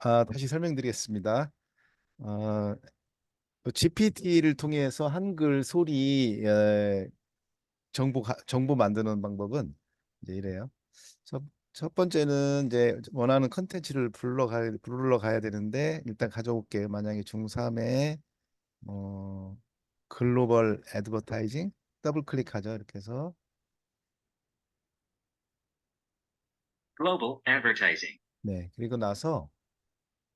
아, 다시 설명드리겠습니다. 어, GPT를 통해서 한글 소리 에, 정보 가- 정보 만드는 방법은 이제 이래요. 첫, 첫 번째는 이제 원하는 컨텐츠를 불러가 부르러 가야 되는데 일단 가져올게요. 만약에 중3에 어, 글로벌 애드버타이징 더블 클릭하죠. 이렇게 해서 Global advertising. 네 그리고 나서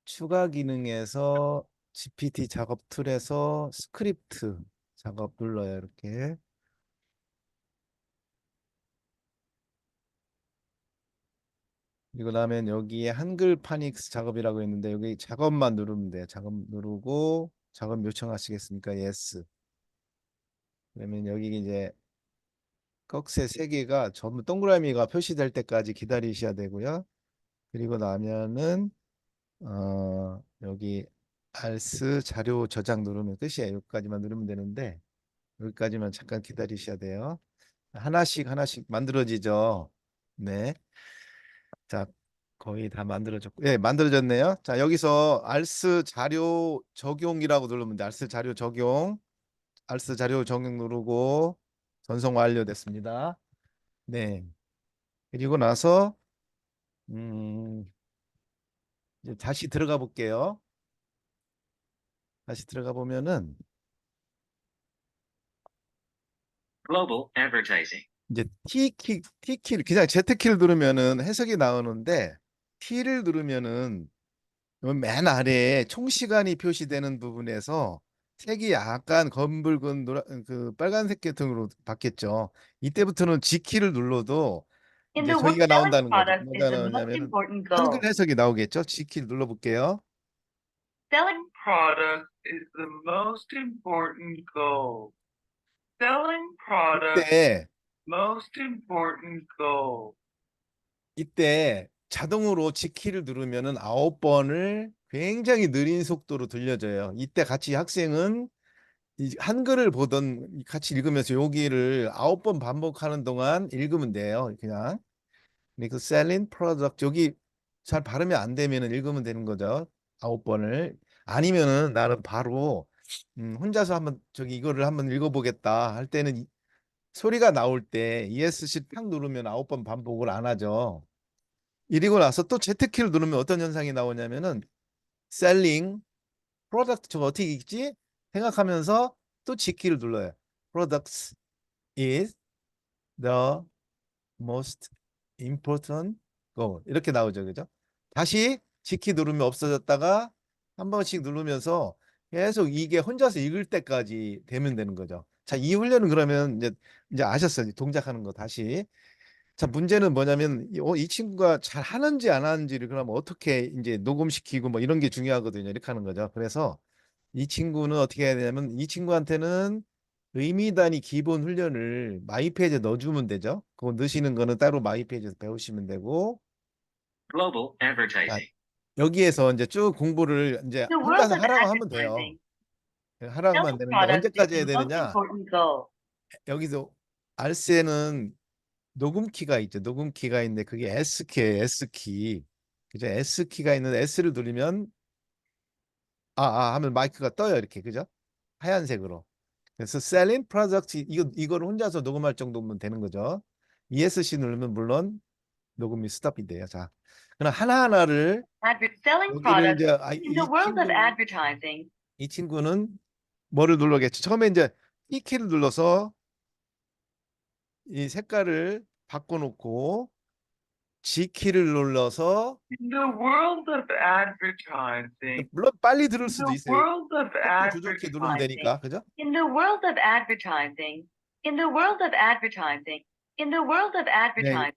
추가 기능에서 GPT 작업 툴에서 스크립트 작업 눌러요. 이렇게 그리고 나면 여기에 한글 파닉스 작업이라고 있는데 여기 작업만 누르면 돼요. 작업 누르고 작업 요청하시겠습니까? Yes. 그러면 여기 이제 꺽쇠 세 개가 전부 동그라미가 표시될 때까지 기다리셔야 되고요. 그리고 나면은 어 여기 알스 자료 저장 누르면 끝이에요. 여기까지만 누르면 되는데 여기까지만 잠깐 기다리셔야 돼요. 하나씩 하나씩 만들어지죠. 네. 자, 거의 다 만들어졌고, 예, 만들어졌네요. 자, 여기서 알스 자료 적용이라고 누르면 돼. 알스 자료 적용, 알스 자료 적용 누르고 전송 완료됐습니다. 네. 그리고 나서 음, 이제 다시 들어가 볼게요. 다시 들어가 보면은 Global advertising. 이제 T키, T키를 그냥 Z키를 누르면은 해석이 나오는데 T를 누르면은 맨 아래에 총 시간이 표시되는 부분에서 색이 약간 검붉은 노라 그 빨간색 계통으로 바뀌었죠. 이때부터는 G키를 눌러도 In 이제 the world 저기가 selling 나온다는 거죠. product is 뭐가 the most 나오냐면은 important goal. 한글 해석이 나오겠죠. G키를 눌러볼게요. Selling product is the most important goal. Selling product, 이때 most important goal. 이때 자동으로 G키를 누르면은 아홉 번을 굉장히 느린 속도로 들려줘요. 이때 같이 학생은 이 한글을 보던 같이 읽으면서 여기를 아홉 번 반복하는 동안 읽으면 돼요. 그냥. 그리고 selling product 여기 잘 발음이 안 되면은 읽으면 되는 거죠. 아홉 번을. 아니면은 나는 바로 음, 혼자서 한번 저기 이거를 한번 읽어보겠다 할 때는 이- 소리가 나올 때 ESC 탁 누르면 아홉 번 반복을 안 하죠. 이리고 나서 또 Z키를 누르면 어떤 현상이 나오냐면은 selling product 저거 어떻게 읽지? 생각하면서 또 G키를 눌러요. products is the most important goal 이렇게 나오죠. 그죠? 다시 G키 누르면 없어졌다가 한 번씩 누르면서 계속 이게 혼자서 읽을 때까지 되면 되는 거죠. 자, 이 훈련은 그러면 이제 이제 아셨어요. 동작하는 거 다시. 자, 문제는 뭐냐면 이, 어, 이 친구가 잘 하는지 안 하는지를 그러면 어떻게 이제 녹음시키고 뭐 이런 게 중요하거든요. 이렇게 하는 거죠. 그래서 이 친구는 어떻게 해야 되냐면 이 친구한테는 의미 단위 기본 훈련을 마이 페이지에 넣어주면 되죠. 그거 넣으시는 거는 따로 마이 페이지에서 배우시면 되고 Global advertising. 여기에서 이제 쭉 공부를 이제 the world 혼자서 of 하라고 하면 돼요. advertising. 하라고 하면 되는데 언제까지 해야 the most 되느냐? important goal. 여기서 알세는 녹음키가 있죠. 녹음키가 있는데 그게 S키예요. S키. 그죠? S키가 있는데 S를 누르면 아, 아 하면 마이크가 떠요. 이렇게. 그죠? 하얀색으로. 그래서 selling product 이거 이거를 혼자서 녹음할 정도면 되는 거죠. ESC 누르면 물론 녹음이 스탑이 돼요. 자. 그럼 하나하나를 이제 아, 이, in the world of 친구는, advertising. 이 친구는 뭐를 눌러겠죠? 처음에 이제 T키를 눌러서 이 색깔을 바꿔놓고 G키를 눌러서 In the world of advertising, 물론 빨리 들을 in 수도 the 있어요. world of 조절키 누르면 advertising, 되니까 그죠? In the world of advertising. In the world of advertising. In the world of advertising.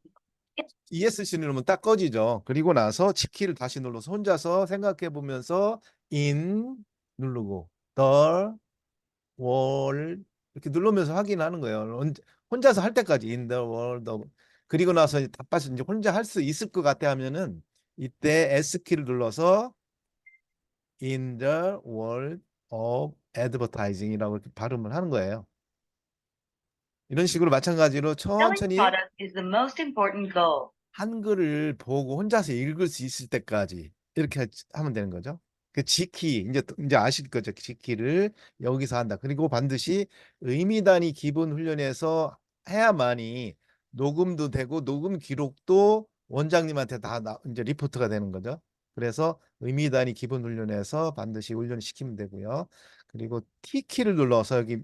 ESC 누르면 딱 꺼지죠. 그리고 나서 G키를 다시 눌러서 혼자서 생각해 보면서 in 누르고 the world 이렇게 누르면서 확인하는 거예요. 언제- 혼자서 할 때까지 in the world of 그리고 나서 답밭을 이제 혼자 할 수 있을 것 같아 하면은 이때 S키를 눌러서 in the world of advertising이라고 이렇게 발음을 하는 거예요. 이런 식으로 마찬가지로 천천히 product is the most important goal. 한글을 보고 혼자서 읽을 수 있을 때까지 이렇게 하- 하면 되는 거죠. 그 지키 이제 또- 이제 아실 거죠. 지키를 여기서 한다. 그리고 반드시 의미 단위 기본 훈련에서 해야만이 녹음도 되고 녹음 기록도 원장님한테 다 나, 이제 리포트가 되는 거죠. 그래서 의미 단위 기본 훈련에서 반드시 훈련을 시키면 되고요. 그리고 T키를 눌러서 여기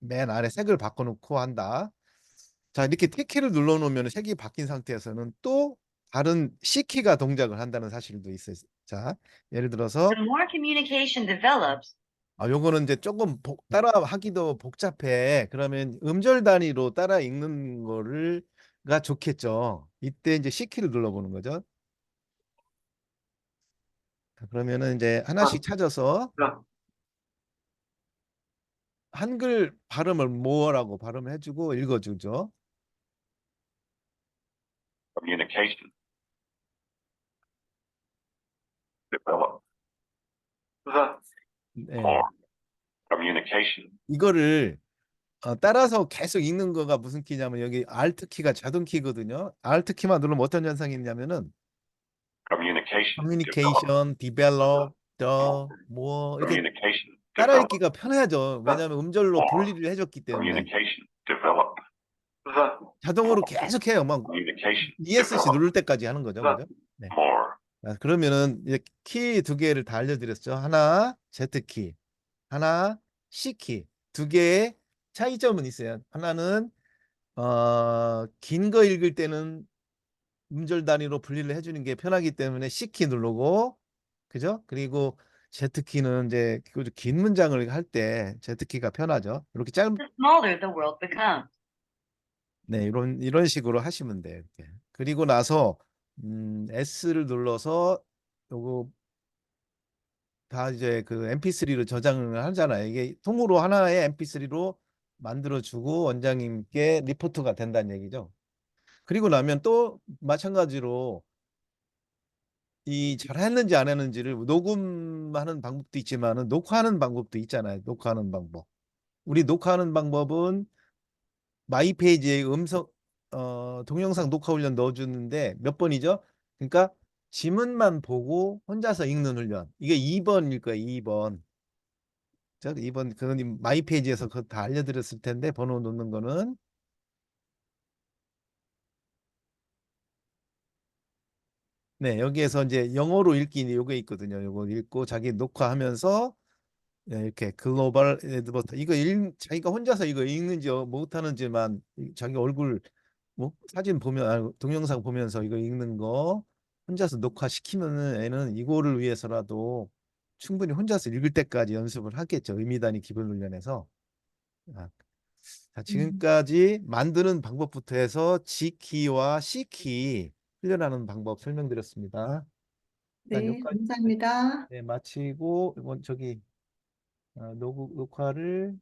맨 아래 색을 바꿔놓고 한다. 자, 이렇게 T키를 눌러놓으면 색이 바뀐 상태에서는 또 다른 C키가 동작을 한다는 사실도 있어요. 자, 예를 들어서 The more communication develops, 아, 요거는 이제 조금 복, 따라하기도 복잡해. 그러면 음절 단위로 따라 읽는 거를 가 좋겠죠. 이때 이제 C키를 눌러보는 거죠. 자, 그러면은 이제 하나씩 찾아서 한글 발음을 뭐라고 발음해 주고 읽어 주죠. Communication. Develop. 네. More. Communication. 이거를 어, 따라서 계속 읽는 거가 무슨 키냐면 여기 Alt 키가 자동 키거든요. Alt 키만 누르면 어떤 현상이 있냐면은 Communication. Communication, develop, the, 뭐 이렇게 Communication. 따라 Develop. 읽기가 편하죠. 왜냐하면 음절로 분리를 해줬기 때문에 Communication. Develop. the 자동으로 계속 해요. 막 Communication. ESC Develop. 누를 때까지 하는 거죠. 그죠? More. 자, 그러면은 키 두 개를 다 알려드렸죠. 하나 Z 키, 하나 C 키. 두 개의 차이점은 있어요. 하나는 어, 긴 거 읽을 때는 음절 단위로 분리를 해주는 게 편하기 때문에 C 키 누르고, 그죠? 그리고 Z 키는 이제 그긴 문장을 할 때 Z 키가 편하죠. 이렇게 짧, the smaller the world becomes. 네, 이런 이런 식으로 하시면 돼요. 이렇게. 그리고 나서 음, S를 눌러서 요거 다 이제 그 MP3로 저장을 하잖아요. 이게 통으로 하나의 MP3로 만들어 주고 원장님께 리포트가 된다는 얘기죠. 그리고 나면 또 마찬가지로 이 잘했는지 안 했는지를 녹음하는 방법도 있지만은 녹화하는 방법도 있잖아요. 녹화하는 방법. 우리 녹화하는 방법은 마이 페이지에 음성 어 동영상 녹화 훈련 넣어주는데 몇 번이죠? 그러니까 지문만 보고 혼자서 읽는 훈련. 이게 2번일 거예요. 2번. 자, 2번 그건 마이 페이지에서 그거 다 알려드렸을 텐데 번호 놓는 거는 네 여기에서 이제 영어로 읽기 요게 있거든요. 요거 읽고 자기 녹화하면서 예, 이렇게 글로벌 에드버터 이거 읽 자기가 혼자서 이거 읽는지 어, 못하는지만 이- 자기 얼굴 뭐 사진 보면 아, 동영상 보면서 이거 읽는 거 혼자서 녹화시키면은 애는 이거를 위해서라도 충분히 혼자서 읽을 때까지 연습을 하겠죠. 의미 단위 기본 훈련에서. 아, 자, 지금까지 만드는 방법부터 해서 G키와 C키 훈련하는 방법 설명드렸습니다. 일단 네, 여기까지 감사합니다. 네, 마치고 이건 저기 어, 녹, 녹화를